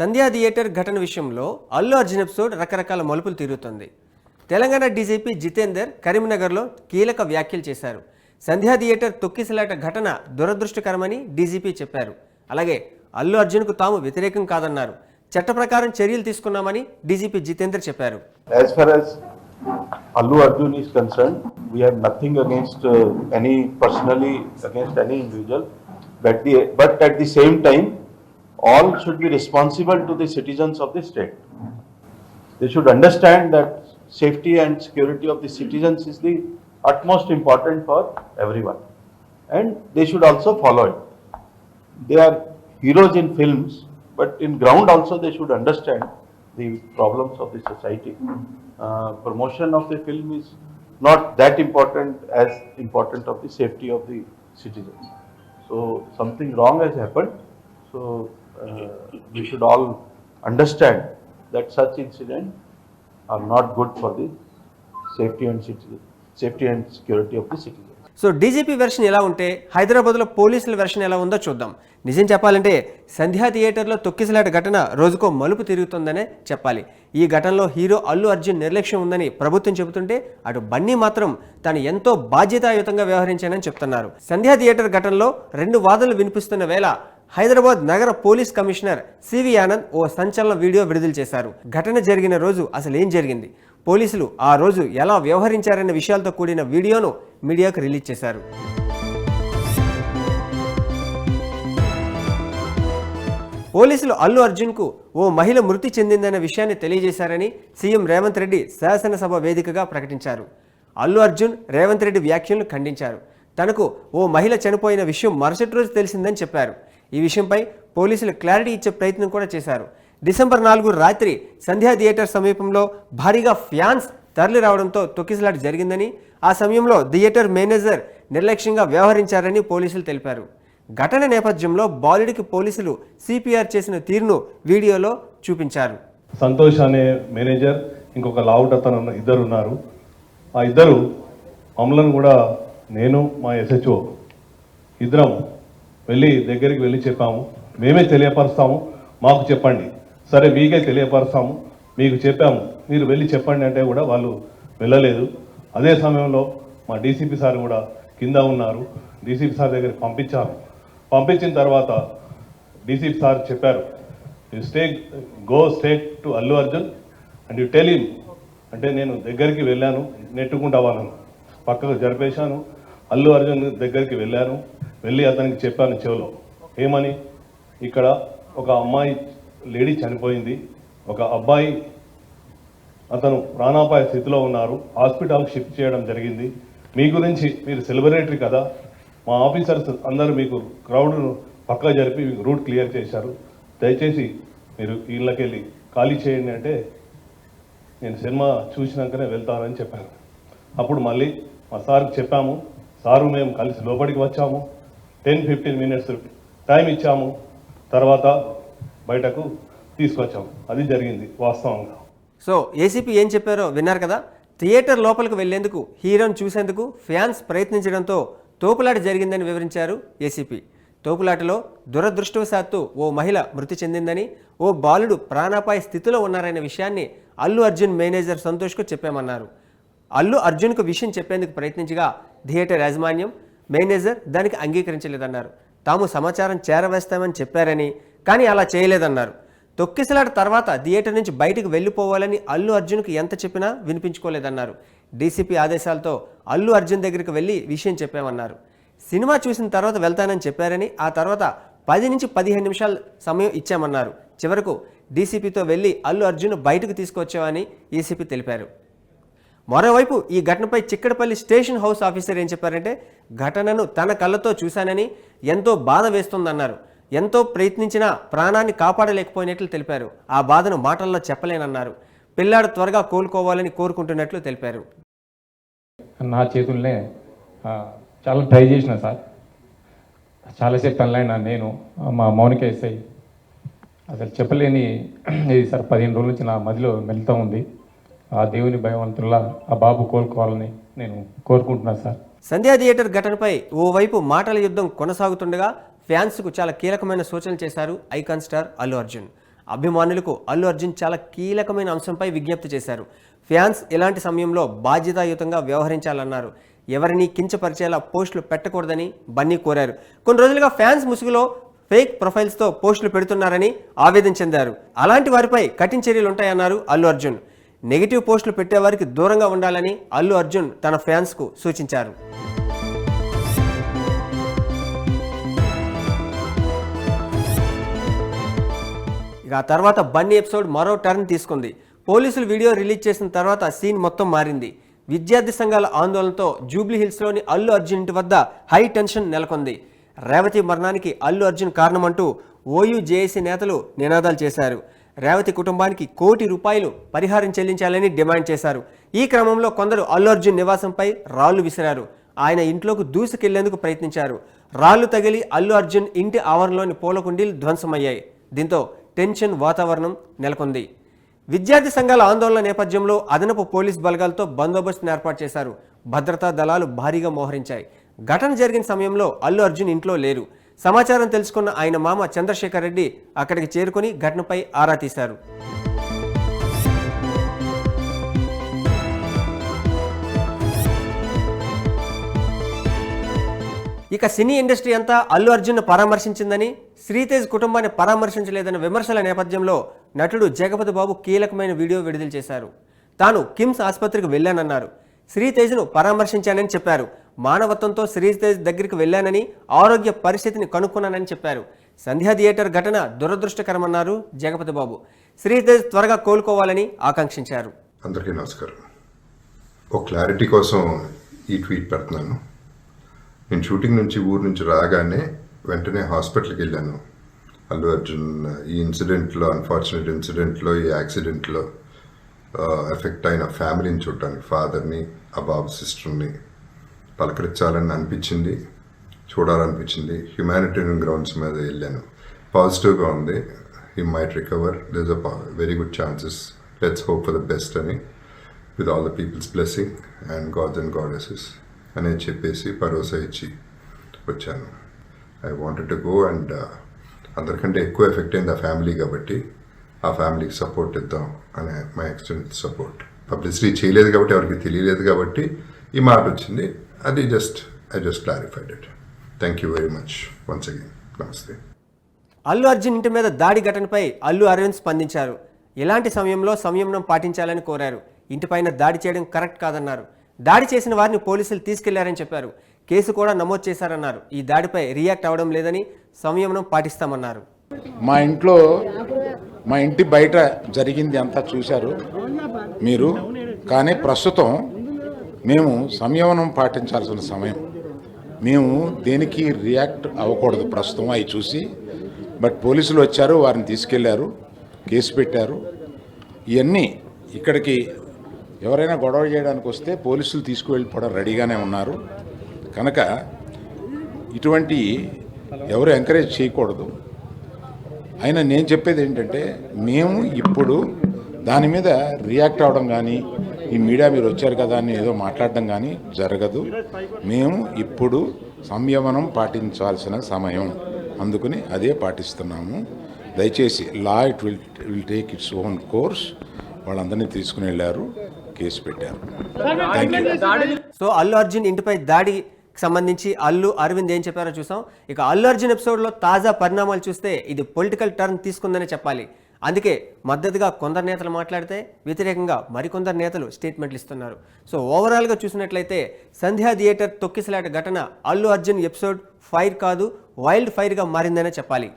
సంధ్యా theatre ఘటన విషయంలో Allu Arjun episode రకరకాల మలుపులు తిరుగుతుంది. తెలంగాణ డీజీపీ జితేందర్ కరీంనగర్లో కీలక వ్యాఖ్యలు చేశారు. సంధ్యా థియేటర్ తొక్కిసలాట ఘటన దురదృష్టకరమని డీజీపీ చెప్పారు. అలాగే అల్లు అర్జున్కు తాము వ్యతిరేకం కాదన్నారు. చట్ట ప్రకారం చర్యలు తీసుకున్నామని డీజీపీ జితేందర్ చెప్పారు. Allu Arjun as Allu Arjun is concerned, we have nothing against uh, any personally against any individual, but the all should be responsible to the citizens of the state. They should understand that safety and security of the citizens is the utmost important for everyone, and they should also follow it. They are heroes in films, but in ground also they should understand the problems of the society. Uh, promotion of the film is not that important as important of the safety of the citizens. So something wrong has happened. So Uh, we should all understand that such incidents are not good for the safety and citizen, safety and security of the citizens. So DGP version ఎలా ఉంటే హైదరాబాద్లో పోలీసుల version ఎలా ఉందో చూద్దాం. నిజం చెప్పాలంటే సంధ్యా థియేటర్లో తొక్కిసలాట ఘటన రోజుకో మలుపు తిరుగుతుందనే చెప్పాలి. ఈ ఘటనలో హీరో అల్లు అర్జున్ నిర్లక్ష్యం ఉందని ప్రభుత్వం చెబుతుంటే అటు బన్నీ మాత్రం తాను ఎంతో బాధ్యతాయుతంగా వ్యవహరించానని చెప్తున్నారు. సంధ్యా థియేటర్ ఘటనలో రెండు వాదనలు వినిపిస్తున్న వేళ హైదరాబాద్ నగర పోలీస్ కమిషనర్ సివి ఆనంద్ ఓ సంచలన వీడియో విడుదల చేశారు. ఘటన జరిగిన రోజు అసలు ఏం జరిగింది? పోలీసులు ఆ రోజు ఎలా వ్యవహరించారన్న విషయాలతో కూడిన వీడియోను మీడియాకు రిలీజ్ చేశారు. పోలీసులు అల్లు అర్జున్కు ఓ మహిళ మృతి చెందిందన్న విషయాన్ని తెలియజేశారని సీఎం రేవంత్ రెడ్డి శాసనసభ వేదికగా ప్రకటించారు. అల్లు అర్జున్ రేవంత్ రెడ్డి వ్యాఖ్యలను ఖండించారు. తనకు ఓ మహిళ చనిపోయిన విషయం మరుసటి రోజు తెలిసిందని చెప్పారు. ఈ విషయంపై పోలీసులు క్లారిటీ ఇచ్చే ప్రయత్నం కూడా చేశారు. డిసెంబర్ నాలుగు రాత్రి సంధ్యా థియేటర్ సమీపంలో భారీగా ఫ్యాన్స్ తరలి రావడంతో తొక్కిసలాట జరిగిందని ఆ సమయంలో థియేటర్ మేనేజర్ నిర్లక్ష్యంగా వ్యవహరించారని పోలీసులు తెలిపారు. ఘటన నేపథ్యంలో బాలుడికి పోలీసులు సిపిఆర్ చేసిన తీరును వీడియోలో చూపించారు. సంతోష్ అనే మేనేజర్ ఇంకొక లావుట్ అతను ఇద్దరు ఉన్నారు ఆ ఇద్దరు మమ్మల్ని కూడా నేను మా ఎస్హెచ్ఓ ఇద్దరం వెళ్ళి దగ్గరికి వెళ్ళి చెప్పాము. మేమే తెలియపరుస్తాము. మాకు చెప్పండి. సరే మీకే తెలియపరుస్తాము. మీకు చెప్పాము. మీరు వెళ్ళి చెప్పండి అంటే కూడా వాళ్ళు వెళ్ళలేదు. అదే సమయంలో మా డీసీపీ సార్ కూడా కింద ఉన్నారు. డీసీపీ సార్ దగ్గరికి పంపించాను పంపించిన తర్వాత డీసీపీ సార్ చెప్పారు you stay go straight to Allu Arjun and you tell him అంటే నేను దగ్గరికి వెళ్ళాను నెట్టుకుంటా వాళ్ళను. పక్కకు జరిపేశాను. అల్లు అర్జున్ దగ్గరికి వెళ్ళాను. వెళ్ళి అతనికి చెప్పాను చెవిలో. ఏమని? ఇక్కడ ఒక అమ్మాయి లేడీ చనిపోయింది. ఒక అబ్బాయి అతను ప్రాణాపాయ స్థితిలో ఉన్నారు. హాస్పిటల్కి షిఫ్ట్ చేయడం జరిగింది. మీ గురించి మీరు సెలబ్రేటరీ కదా? మా ఆఫీసర్స్ అందరూ మీకు క్రౌడ్ను పక్క జరిపి మీకు రూట్ క్లియర్ చేశారు. దయచేసి మీరు ఇళ్ళకెళ్ళి ఖాళీ చేయండి అంటే నేను సినిమా చూసినాకనే వెళ్తానని చెప్పాను. అప్పుడు మళ్ళీ మా సార్కి చెప్పాము. సారు మేము కలిసి లోపలికి వచ్చాము. టెన్ ఫిఫ్టీన్ మినిట్స్ టైం ఇచ్చాము. తర్వాత బయటకు తీసుకొచ్చాము అది జరిగింది వాస్తవంగా. సో ఏసీపీ ఏం చెప్పారో విన్నారు కదా? థియేటర్ లోపలికి వెళ్ళేందుకు హీరోని చూసేందుకు ఫ్యాన్స్ ప్రయత్నించడంతో తోపులాట జరిగిందని వివరించారు ఏసీపీ తోపులాటలో దురదృష్టవశాత్తు ఓ మహిళ మృతి చెందిందని ఓ బాలుడు ప్రాణాపాయ స్థితిలో ఉన్నారనే విషయాన్ని అల్లు అర్జున్ మేనేజర్ సంతోష్కు చెప్పామన్నారు. అల్లు అర్జున్కు విషయం చెప్పేందుకు ప్రయత్నించగా థియేటర్ యాజమాన్యం మేనేజర్ దానికి అంగీకరించలేదన్నారు. తాము సమాచారం చేరవేస్తామని చెప్పారని కానీ అలా చేయలేదన్నారు. తొక్కిసలాట తర్వాత థియేటర్ నుంచి బయటకు వెళ్ళిపోవాలని అల్లు అర్జున్కు ఎంత చెప్పినా వినిపించుకోలేదన్నారు. డీసీపీ ఆదేశాలతో అల్లు అర్జున్ దగ్గరికి వెళ్ళి విషయం చెప్పామన్నారు. సినిమా చూసిన తర్వాత వెళ్తానని చెప్పారని ఆ తర్వాత పది నుంచి పదిహేను నిమిషాల సమయం ఇచ్చామన్నారు. చివరకు డీసీపీతో వెళ్ళి అల్లు అర్జున్ బయటకు తీసుకొచ్చామని ఏసీపీ తెలిపారు. మరోవైపు ఈ ఘటనపై చిక్కడపల్లి స్టేషన్ హౌస్ ఆఫీసర్ ఏం చెప్పారంటే ఘటనను తన కళ్ళతో చూశానని ఎంతో బాధ వేస్తుందన్నారు. ఎంతో ప్రయత్నించినా ప్రాణాన్ని కాపాడలేకపోయినట్లు తెలిపారు. ఆ బాధను మాటల్లో చెప్పలేనన్నారు. పిల్లాడు త్వరగా కోలుకోవాలని కోరుకుంటున్నట్లు తెలిపారు. నా చేతుల్నే చాలా ట్రై చేసిన సార్. చాలాసేపు పనులైనా నేను మా మౌనిక ఎస్ఐ అసలు చెప్పలేని ఇది సార్ పదిహేను రోజుల నుంచి నా మదిలో మెలుతూ ఉంది. ఆ దేవుని భయవంతుల్లా ఆ బాబు కోలుకోవాలని నేను కోరుకుంటున్నాను సార్. సంధ్యా థియేటర్ ఘటనపై ఓవైపు మాటల యుద్ధం కొనసాగుతుండగా ఫ్యాన్స్కు చాలా కీలకమైన సూచనలు చేశారు ఐకాన్ స్టార్ అల్లు అర్జున్. అభిమానులకు అల్లు అర్జున్ చాలా కీలకమైన అంశంపై విజ్ఞప్తి చేశారు. ఫ్యాన్స్ ఇలాంటి సమయంలో బాధ్యతాయుతంగా వ్యవహరించాలన్నారు. ఎవరిని కించపరిచేలా పోస్టులు పెట్టకూడదని బన్నీ కోరారు. కొన్ని రోజులుగా ఫ్యాన్స్ ముసుగులో ఫేక్ ప్రొఫైల్స్తో పోస్టులు పెడుతున్నారని ఆవేదన చెందారు. అలాంటి వారిపై కఠిన చర్యలు ఉంటాయన్నారు అల్లు అర్జున్. నెగిటివ్ పోస్టులు పెట్టేవారికి దూరంగా ఉండాలని అల్లు అర్జున్ తన ఫ్యాన్స్కు సూచించారు. ఇక ఆ తర్వాత బన్నీ ఎపిసోడ్ మరో టర్న్ తీసుకుంది. పోలీసులు వీడియో రిలీజ్ చేసిన తర్వాత సీన్ మొత్తం మారింది. విద్యార్థి సంఘాల ఆందోళనతో జూబ్లీ హిల్స్లోని అల్లు అర్జున్ ఇంటి వద్ద హై టెన్షన్ నెలకొంది. రేవతి మరణానికి అల్లు అర్జున్ కారణమంటూ ఓయూ జేఏసీ నేతలు నినాదాలు చేశారు. రేవతి కుటుంబానికి కోటి రూపాయలు పరిహారం చెల్లించాలని డిమాండ్ చేశారు. ఈ క్రమంలో కొందరు అల్లు అర్జున్ నివాసంపై రాళ్ళు విసిరారు. ఆయన ఇంట్లోకి దూసుకెళ్ళేందుకు ప్రయత్నించారు. రాళ్ళు తగిలి అల్లు అర్జున్ ఇంటి ఆవరణలోని పూల కుండీలు ధ్వంసమయ్యాయి. దీంతో టెన్షన్ వాతావరణం నెలకొంది. విద్యార్థి సంఘాల ఆందోళన నేపథ్యంలో అదనపు పోలీస్ బలగాలతో బందోబస్తును ఏర్పాటు చేశారు. భద్రతా దళాలు భారీగా మోహరించాయి. ఘటన జరిగిన సమయంలో అల్లు అర్జున్ ఇంట్లో లేరు. సమాచారం తెలుసుకున్న ఆయన మామ చంద్రశేఖర్ రెడ్డి అక్కడికి చేరుకుని ఘటనపై ఆరా తీశారు. ఇక సినీ ఇండస్ట్రీ అంతా అల్లు అర్జున్ను పరామర్శించిందని శ్రీతేజ్ కుటుంబాన్ని పరామర్శించలేదన్న విమర్శల నేపథ్యంలో నటుడు జగపతి బాబు కీలకమైన వీడియో విడుదల చేశారు. తాను కిమ్స్ ఆసుపత్రికి వెళ్ళానన్నారు. శ్రీతేజ్ను పరామర్శించానని చెప్పారు. మానవత్వంతో శ్రీతేజ్ దగ్గరికి వెళ్ళానని ఆరోగ్య పరిస్థితిని కనుక్కున్నానని చెప్పారు. సంధ్యా థియేటర్ ఘటన దురదృష్టకరమన్నారు జగపతి బాబు. శ్రీతేజ్ త్వరగా కోలుకోవాలని ఆకాంక్షించారు. అందరికీ నమస్కారం. ఒక క్లారిటీ కోసం ఈ ట్వీట్ పెడుతున్నాను. నేను షూటింగ్ నుంచి ఊరు నుంచి రాగానే వెంటనే హాస్పిటల్కి వెళ్ళాను. అల్లు అర్జున్ ఈ ఇన్సిడెంట్లో అన్ఫార్చునేట్ ఇన్సిడెంట్లో ఈ యాక్సిడెంట్లో ఎఫెక్ట్ అయిన ఫ్యామిలీని చూడటానికి ఫాదర్ని ఆ బాబు సిస్టర్ని పలకరించాలని అనిపించింది చూడాలనిపించింది. హ్యుమానిటేరియన్ గ్రౌండ్స్ మీద వెళ్ళాను. పాజిటివ్గా ఉంది. He might recover this a very good chances let's hope for the best అని. With all the peoples blessing and gods and goddesses అని చెప్పేసి భరోసా ఇచ్చి వచ్చాను. I wanted to go and అందరికంటే ఎక్కువ ఎఫెక్ట్ అయింది ఆ ఫ్యామిలీ కాబట్టి ఆ ఫ్యామిలీకి సపోర్ట్ ఇద్దాం అనే మై ఎక్స్టెండ్ సపోర్ట్ పబ్లిసిటీ చేయలేదు కాబట్టి ఎవరికి తెలియలేదు కాబట్టి ఈ మాట వచ్చింది. అది just I just clarified it thank you very much once again namaste Allu Arjun ఇంటి మీద దాడి ఘటనపై అల్లు అరవింద్ స్పందించారు. ఇలాంటి సమయంలో సంయమనం పాటించాలని కోరారు. ఇంటిపైన దాడి చేయడం కరెక్ట్ కాదన్నారు. దాడి చేసిన వారిని పోలీసులు తీసుకెళ్ళారని చెప్పారు. కేసు కూడా నమోదు చేశారన్నారు. ఈ దాడిపై రియాక్ట్ అవ్వడం లేదని సంయమనం పాటిస్తామన్నారు. మా ఇంట్లో మా ఇంటి బయట జరిగింది అంతా చూశారు మీరు. కానీ ప్రస్తుతం మేము సంయమనం పాటించాల్సిన సమయం. మేము దేనికి రియాక్ట్ అవ్వకూడదు ప్రస్తుతం అవి చూసి బట్ పోలీసులు వచ్చారు వారిని తీసుకెళ్ళారు కేసు పెట్టారు. ఇవన్నీ ఇక్కడికి ఎవరైనా గొడవ చేయడానికి వస్తే పోలీసులు తీసుకువెళ్ళిపోవడం రెడీగానే ఉన్నారు. కనుక ఇటువంటి ఎవరు ఎంకరేజ్ చేయకూడదు. అయినా నేను చెప్పేది ఏంటంటే మేము ఇప్పుడు దాని మీద రియాక్ట్ అవ్వడం కానీ ఈ మీడియా మీరు వచ్చారు కదా అని ఏదో మాట్లాడడం కానీ జరగదు. మేము ఇప్పుడు సంయమనం పాటించాల్సిన సమయం. అందుకని అదే పాటిస్తున్నాము. దయచేసి law it will will take its own course. వాళ్ళందరినీ తీసుకుని వెళ్ళారు. కేసు పెట్టారు. Thank you so Allu Arjun ఇంటిపై దాడికి సంబంధించి అల్లు అరవింద్ ఏం చెప్పారో చూసాం. ఇక అల్లు అర్జున్ ఎపిసోడ్లో తాజా పరిణామాలు చూస్తే ఇది పొలిటికల్ టర్న్ తీసుకుందనే చెప్పాలి. అందుకే మద్దతుగా కొందరు నేతలు మాట్లాడితే వ్యతిరేకంగా మరికొందరు నేతలు స్టేట్మెంట్లు ఇస్తున్నారు. సో ఓవరాల్గా చూసినట్లయితే సంధ్యా థియేటర్ తొక్కిసలాట ఘటన అల్లు అర్జున్ ఎపిసోడ్ ఫైర్ కాదు వైల్డ్ ఫైర్గా మారిందనే చెప్పాలి.